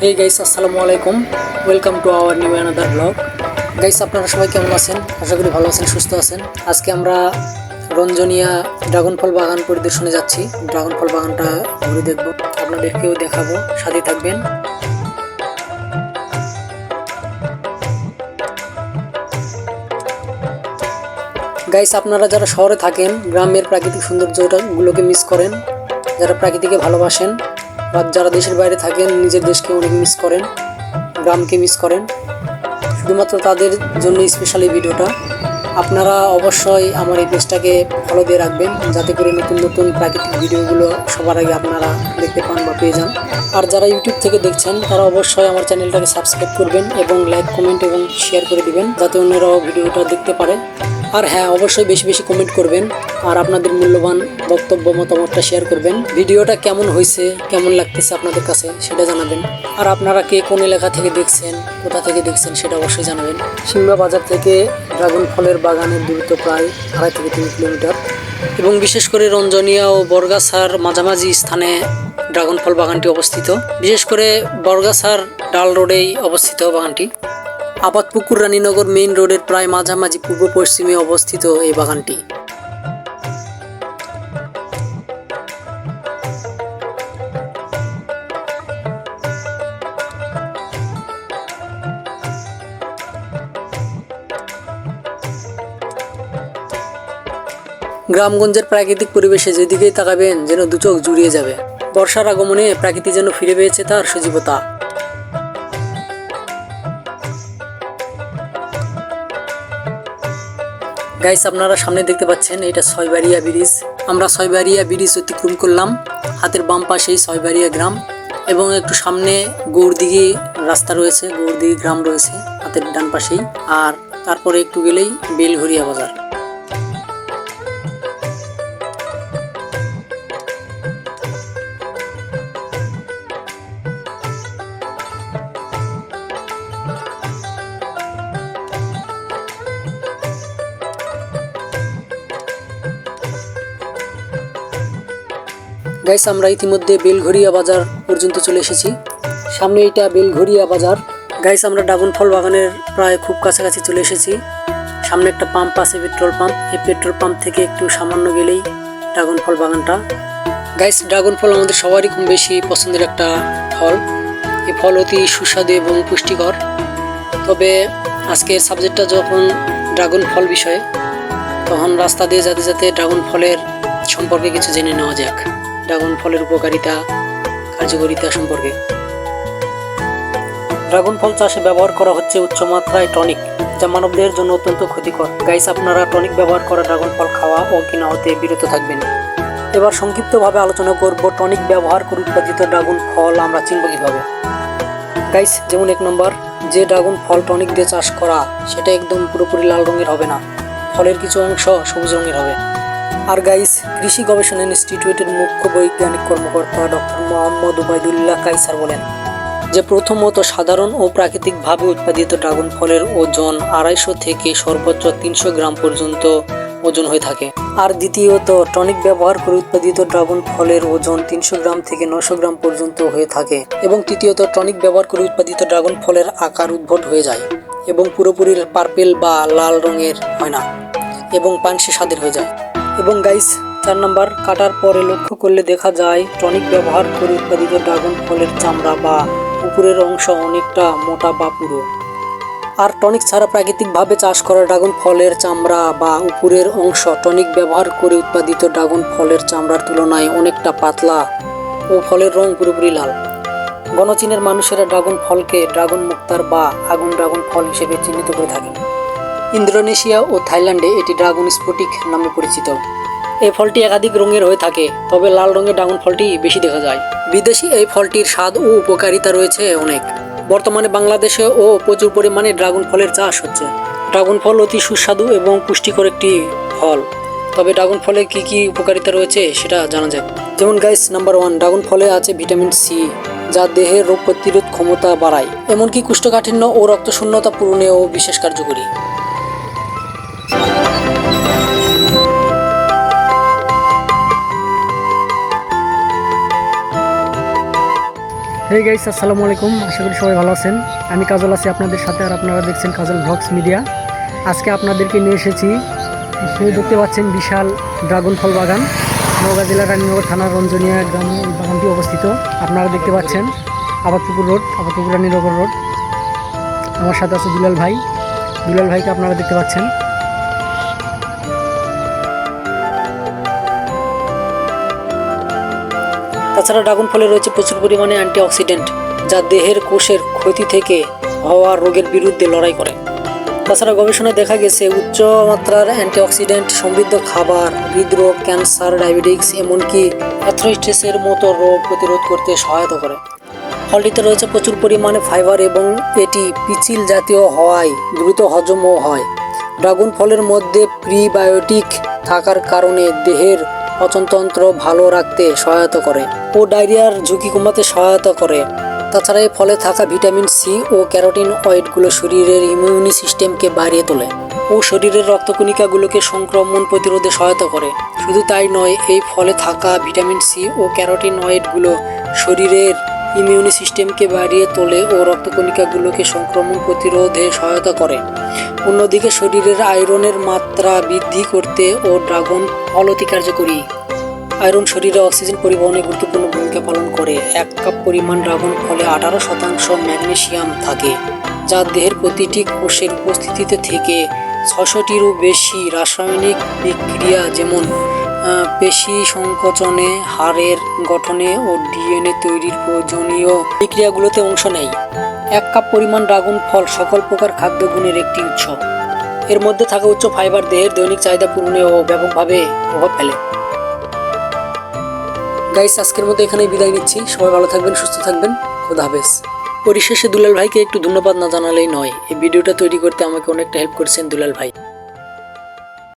হে guys আসসালামু আলাইকুম welcome to our new another blog guys আপনারা সবাই কেমন আছেন? আশা করি ভালো আছেন, সুস্থ আছেন। আজকে আমরা রঞ্জনিয়া ড্রাগন ফল বাগান পরিদর্শনে যাচ্ছি। ড্রাগন ফল বাগানটা ঘুরে দেখব, আপনাদেরকেও দেখাবো। সাথে থাকবেন। গাইস আপনারা যারা শহরে থাকেন, গ্রামের প্রাকৃতিক সৌন্দর্যগুলোকে মিস করেন, যারা প্রাকৃতিকে ভালোবাসেন বা যারা দেশের বাইরে থাকেন, নিজের দেশকে অনেক মিস করেন, গ্রামকে মিস করেন, শুধুমাত্র তাদের জন্য স্পেশাল এই ভিডিওটা আপনারা অবশ্যই আমার এই পেজটাকে ফলো দিয়ে রাখবেন, যাতে করে নতুন নতুন প্রাকৃতিক ভিডিওগুলো সবার আগে আপনারা দেখতে পান বা পেয়ে যান। আর যারা ইউটিউব থেকে দেখছেন, তারা অবশ্যই আমার চ্যানেলটাকে সাবস্ক্রাইব করবেন এবং লাইক কমেন্ট এবং শেয়ার করে দিবেন, যাতে অন্যরাও ভিডিওটা দেখতে পারে। আর হ্যাঁ অবশ্যই বেশি বেশি কমেন্ট করবেন আর আপনাদের মূল্যবান বক্তব্য, মতামতটা শেয়ার করবেন। ভিডিওটা কেমন হয়েছে, কেমন লাগতেছে আপনাদের কাছে সেটা জানাবেন। আর আপনারা কে কোন এলাকা থেকে দেখছেন, কোথা থেকে দেখছেন সেটা অবশ্যই জানাবেন। সিমলা বাজার থেকে ড্রাগন ফলের বাগানের দূরত্ব প্রায় আড়াই থেকে তিন কিলোমিটার। এবং বিশেষ করে রঞ্জনিয়া ও বর্গাসার মাঝামাঝি স্থানে ড্রাগন ফল বাগানটি অবস্থিত। বিশেষ করে বর্গাসার ডাল রোডেই অবস্থিত বাগানটি। আপাতপুকুর রানীনগর মেইন রোডের প্রায় মাঝামাঝি পূর্ব পশ্চিমে অবস্থিত এই বাগানটি। গ্রামগঞ্জের প্রাকৃতিক পরিবেশে যেদিকেই তাকাবেন, যেন দু চোখ জুড়িয়ে যাবে। বর্ষার আগমনে প্রাকৃতি যেন ফিরে পেয়েছে তার সজীবতা। গাইস আপনারা সামনে দেখতে পাচ্ছেন, এটা ছয়বাড়িয়া ব্রিজ। আমরা ছয়বাড়িয়া ব্রিজ অতিক্রম করলাম, হাতের বাম পাশেই ছয়বাড়িয়া গ্রাম এবং একটু সামনে গৌরদিঘি রাস্তা রয়েছে, গৌরদিঘি গ্রাম রয়েছে, হাতের ডান পাশেই। আর তারপরে একটু গেলেই বেলঘরিয়া বাজার। গাইস, আমরা ইতিমধ্যে বেলঘরিয়া বাজার পর্যন্ত চলে এসেছি। সামনে এটা বেলঘরিয়া বাজার। গাইস, আমরা ড্রাগন ফল বাগানের প্রায় খুব কাছাকাছি চলে এসেছি। সামনে একটা পাম্প আছে, পেট্রোল পাম্প। এই পেট্রোল পাম্প থেকে একটু সামান্য গেলেই ড্রাগন ফল বাগানটা। গাইস ড্রাগন ফল আমাদের সবারই কম বেশি পছন্দের একটা ফল। এই ফল অতি সুস্বাদু এবং পুষ্টিকর। তবে আজকের সাবজেক্টটা যখন ড্রাগন ফল বিষয়ে, তখন রাস্তা দিয়ে যাতে যাতে ড্রাগন ফলের সম্পর্কে কিছু জেনে নেওয়া যাক। ড্রাগন ফলের উপকারিতা, কার্যকরিতা সম্পর্কে। ড্রাগন ফল চাষে ব্যবহার করা হচ্ছে উচ্চ মাত্রায় টনিক, যা মানবদেহের জন্য অত্যন্ত ক্ষতিকর। গাইস, আপনারা টনিক ব্যবহার করা ড্রাগন ফল খাওয়া ও কিনা হতে বিরত থাকবেন। এবার সংক্ষিপ্তভাবে আলোচনা করব টনিক ব্যবহার করে উৎপাদিত ড্রাগন ফল আমরা চিনব কীভাবে। গাইস, যেমন এক নম্বর, যে ড্রাগন ফল টনিক দিয়ে চাষ করা, সেটা একদম পুরোপুরি লাল রঙের হবে না। ফলের কিছু অংশ সবুজ রঙের হবে। আর গাইস কৃষি গবেষণা ইনস্টিটিউটের মুখ্য বৈজ্ঞানিক কর্মকর্তা ডক্টর মোহাম্মদ উবাইদুল্লাহ কাইসার বলেন যে প্রথমত সাধারণ ও প্রাকৃতিকভাবে উৎপাদিত ড্রাগন ফলের ওজন আড়াইশো থেকে সর্বোচ্চ তিনশো গ্রাম পর্যন্ত ওজন হয়ে থাকে। আর দ্বিতীয়ত, টনিক ব্যবহার করে উৎপাদিত ড্রাগন ফলের ওজন তিনশো গ্রাম থেকে নশো গ্রাম পর্যন্ত হয়ে থাকে এবং তৃতীয়ত, টনিক ব্যবহার করে উৎপাদিত ড্রাগন ফলের আকার উদ্ভট হয়ে যায় এবং পুরোপুরি পার্পেল বা লাল রঙের হয় না এবং পানসে স্বাদের হয়ে যায়। এবং গাইস চার নাম্বার কাটার পরে লক্ষ্য করলে দেখা যায়, টনিক ব্যবহার করে উৎপাদিত ড্রাগন ফলের চামড়া বা উপরের অংশ অনেকটা মোটা বা পুরো। আর টনিক ছাড়া প্রাকৃতিকভাবে চাষ করা ড্রাগন ফলের চামড়া বা উপরের অংশ টনিক ব্যবহার করে উৎপাদিত ড্রাগন ফলের চামড়ার তুলনায় অনেকটা পাতলা ও ফলের রং পুরোপুরি লাল। গণচীনের মানুষেরা ড্রাগন ফলকে ড্রাগন মুক্তার বা আগুন ড্রাগন ফল হিসেবে চিহ্নিত করে থাকেন ইন্দোনেশিয়া ও থাইল্যান্ডে এটি ড্রাগন স্ফটিক নামে পরিচিত। এই ফলটি একাধিক রঙের হয়ে থাকে, তবে লাল রঙের ড্রাগন ফলটি বেশি দেখা যায়। বিদেশি এই ফলটির স্বাদ ও উপকারিতা রয়েছে অনেক। বর্তমানে বাংলাদেশে ও প্রচুর পরিমাণে ড্রাগন ফলের চাষ হচ্ছে। ড্রাগন ফল অতি সুস্বাদু এবং পুষ্টিকর একটি ফল। তবে ড্রাগন ফলে কি কি উপকারিতা রয়েছে সেটা জানা যাক। যেমন গাইস নাম্বার ওয়ান ড্রাগন ফলে আছে ভিটামিন সি যা দেহের রোগ প্রতিরোধ ক্ষমতা বাড়ায়। এমনকি কুষ্ঠকাঠিন্য ও রক্তশূন্যতা পূরণেও বিশেষ কার্যকরী। হে গাইস আসসালামু আলাইকুম। আশা করি সবাই ভালো আছেন। আমি কাজল আছি আপনাদের সাথে আর আপনারা দেখছেন কাজল ভ্লগস মিডিয়া আজকে আপনাদেরকে নিয়ে এসেছি দেখতে পাচ্ছেন বিশাল ড্রাগন ফল বাগান। নওগাঁ জেলার রানীনগর থানার রঞ্জনিয়া গ্রাম বাগানটি অবস্থিত। আপনারা দেখতে পাচ্ছেন আবাদপুকুর রোড, আবাদপুকুর রানীনগর রোড। আমার সাথে আছে দুলাল ভাই। দুলাল ভাইকে আপনারা দেখতে পাচ্ছেন। তাছাড়া ড্রাগন ফলে রয়েছে প্রচুর পরিমাণে অ্যান্টিঅক্সিডেন্ট, যা দেহের কোষের ক্ষতি থেকে হওয়া রোগের বিরুদ্ধে লড়াই করে। তাছাড়া গবেষণায় দেখা গেছে, উচ্চ মাত্রার অ্যান্টিঅক্সিডেন্ট সমৃদ্ধ খাবার, হৃদরোগ, ক্যান্সার ডায়াবেটিক্স এমনকি অ্যাথ্রোস্টেসের মতো রোগ প্রতিরোধ করতে সহায়তা করে। ফলটিতে রয়েছে প্রচুর পরিমাণে ফাইবার এবং এটি পিচিল জাতীয় হওয়ায় দ্রুত হজমও হয়। ড্রাগন ফলের মধ্যে প্রিবায়োটিক থাকার কারণে দেহের পচনতন্ত্র ভালো রাখতে সহায়তা করে। ও ডায়রিয়ার ঝুঁকি কমাতে সহায়তা করে। তাছাড়া এই ফলে থাকা ভিটামিন সি ও ক্যারোটিন অয়েডগুলো শরীরের ইমিউনি সিস্টেমকে বাড়িয়ে তোলে ও শরীরের রক্তকণিকাগুলোকে সংক্রমণ প্রতিরোধে সহায়তা করে। শুধু তাই নয় এই ফলে থাকা ভিটামিন সি ও ক্যারোটিন অয়েডগুলো শরীরের ইমিউনি সিস্টেমকে বাড়িয়ে তোলে ও রক্তকণিকাগুলোকে সংক্রমণ প্রতিরোধে সহায়তা করে। অন্যদিকে শরীরের আয়রনের মাত্রা বৃদ্ধি করতে ও ড্রাগন ফল অতি কার্যকরী। আয়রন শরীরে অক্সিজেন পরিবহনে গুরুত্বপূর্ণ ভূমিকা পালন করে। এক কাপ পরিমাণ ড্রাগন ফলে আঠারো শতাংশ ম্যাগনেসিয়াম থাকে, যা দেহের প্রতিটি কোষের উপস্থিতিতে থেকে ছশোটিরও বেশি রাসায়নিক বিক্রিয়া, যেমন পেশি সংকোচনে, হাড়ের গঠনে ও ডিএনএ তৈরির প্রয়োজনীয় বিক্রিয়াগুলোতে অংশ নেয়। এক কাপ পরিমাণ ড্রাগন ফল সকল প্রকার খাদ্য গুণের একটি উৎস। এর মধ্যে থাকা উচ্চ ফাইবার দেহের দৈনিক চাহিদা পূরণে ও ব্যাপকভাবে প্রভাব ফেলে। গাইস আজকের মতো এখানেই বিদায় নিচ্ছি। সবাই ভালো থাকবেন, সুস্থ থাকবেন। খোদা হাফেজ। পরিশেষে দুলাল ভাইকে একটু ধন্যবাদ না জানালেই নয়। এই ভিডিওটা তৈরি করতে আমাকে অনেকটা হেল্প করেছেন দুলাল ভাই।